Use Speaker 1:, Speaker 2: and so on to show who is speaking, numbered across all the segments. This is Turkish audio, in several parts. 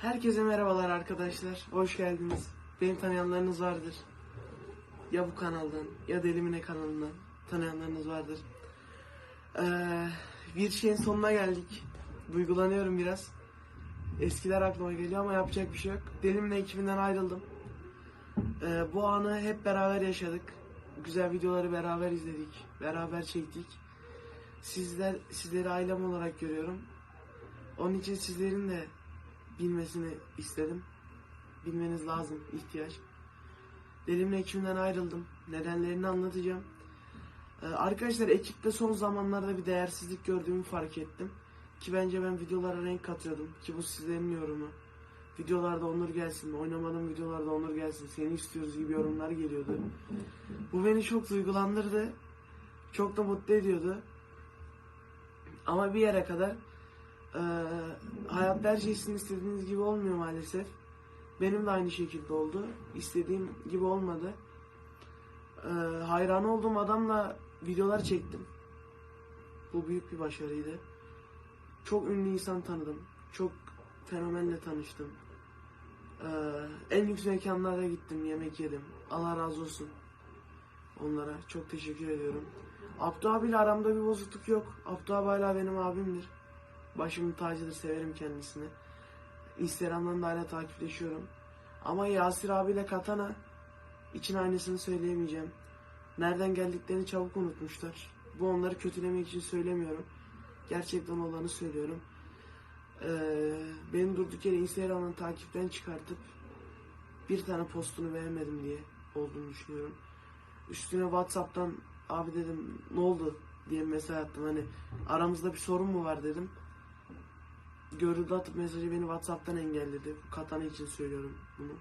Speaker 1: Herkese merhabalar arkadaşlar. Hoş geldiniz. Beni tanıyanlarınız vardır. Ya bu kanaldan ya Delimine kanalından tanıyanlarınız vardır. Ee, bir şeyin sonuna geldik. Duygulanıyorum biraz. Eskiler aklıma geliyor ama yapacak bir şey yok. Delimine ekibinden ayrıldım. Ee, bu anı hep beraber yaşadık. Güzel videoları beraber izledik. Beraber çektik. Sizler sizleri ailem olarak görüyorum. Onun için sizlerin de bilmesini istedim. Bilmeniz lazım, ihtiyaç. Delimle ekibimden ayrıldım. Nedenlerini anlatacağım. Ee, arkadaşlar ekipte son zamanlarda bir değersizlik gördüğümü fark ettim. Ki bence ben videolara renk katıyordum. Ki bu sizlerin yorumu. Videolarda Onur gelsin, oynamadığım videolarda Onur gelsin, seni istiyoruz gibi yorumlar geliyordu. Bu beni çok duygulandırdı. Çok da mutlu ediyordu. Ama bir yere kadar ee, hayatta her şey sizin istediğiniz gibi olmuyor maalesef. Benim de aynı şekilde oldu. İstediğim gibi olmadı. Ee, hayran olduğum adamla videolar çektim. Bu büyük bir başarıydı. Çok ünlü insan tanıdım. Çok fenomenle tanıştım. Ee, en lüks mekanlara gittim, yemek yedim. Allah razı olsun. Onlara çok teşekkür ediyorum. Abdü abiyle aramda bir bozukluk yok. Abdü abi hala benim abimdir. Başımın tacıdır, severim kendisini. Instagram'dan da hala takipleşiyorum. Ama Yasir abiyle Katana için aynısını söyleyemeyeceğim. Nereden geldiklerini çabuk unutmuşlar. Bu onları kötülemek için söylemiyorum. Gerçekten olanı söylüyorum. Ee, benim durduk yere Instagram'dan takipten çıkartıp bir tane postunu beğenmedim diye olduğunu düşünüyorum. Üstüne Whatsapp'tan abi dedim ne oldu diye mesaj attım. Hani aramızda bir sorun mu var dedim. Görüldü atıp mesajı beni Whatsapp'tan engelledi. Katana için söylüyorum bunu.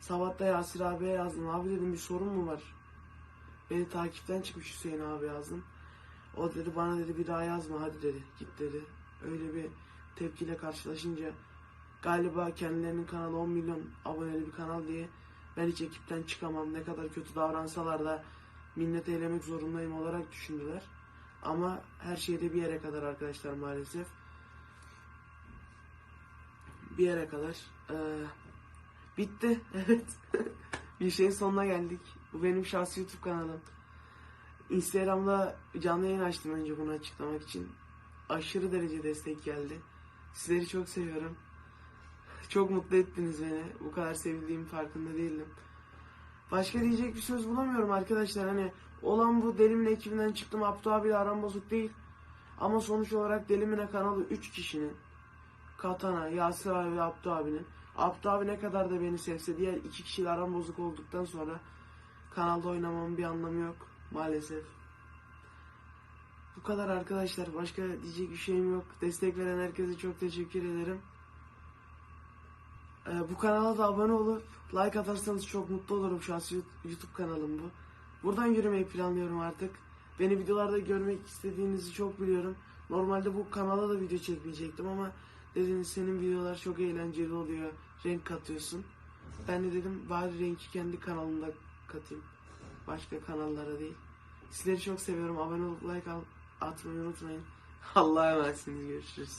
Speaker 1: Sabah da Yasir abiye yazdım. Abi dedim bir sorun mu var? Beni takipten çıkmış Hüseyin abi yazdım. O dedi bana dedi bir daha yazma hadi dedi. Git dedi. Öyle bir tepkiyle karşılaşınca galiba kendilerinin kanalı 10 milyon aboneli bir kanal diye ben hiç ekipten çıkamam. Ne kadar kötü davransalar da minnet eylemek zorundayım olarak düşündüler. Ama her şeyde bir yere kadar arkadaşlar maalesef bir yere kadar. Ee, bitti. Evet. bir şeyin sonuna geldik. Bu benim şahsi YouTube kanalım. Instagram'da canlı yayın açtım önce bunu açıklamak için. Aşırı derece destek geldi. Sizleri çok seviyorum. Çok mutlu ettiniz beni. Bu kadar sevildiğim farkında değildim. Başka diyecek bir söz bulamıyorum arkadaşlar. Hani olan bu Delim'in ekibinden çıktım. Abdü abiyle aram bozuk değil. Ama sonuç olarak Delimine kanalı 3 kişinin Katana, Yasir abi ve Abdü abinin. Abdü abi ne kadar da beni sevse diğer iki kişiyle aram bozuk olduktan sonra kanalda oynamamın bir anlamı yok maalesef. Bu kadar arkadaşlar. Başka diyecek bir şeyim yok. Destek veren herkese çok teşekkür ederim. Ee, bu kanala da abone olup like atarsanız çok mutlu olurum. Şahsi YouTube kanalım bu. Buradan yürümeyi planlıyorum artık. Beni videolarda görmek istediğinizi çok biliyorum. Normalde bu kanala da video çekmeyecektim ama dediniz senin videolar çok eğlenceli oluyor. Renk katıyorsun. Ben de dedim bari renki kendi kanalımda katayım. Başka kanallara değil. Sizleri çok seviyorum. Abone olup like al- atmayı unutmayın. Allah'a emanetsiniz. Görüşürüz.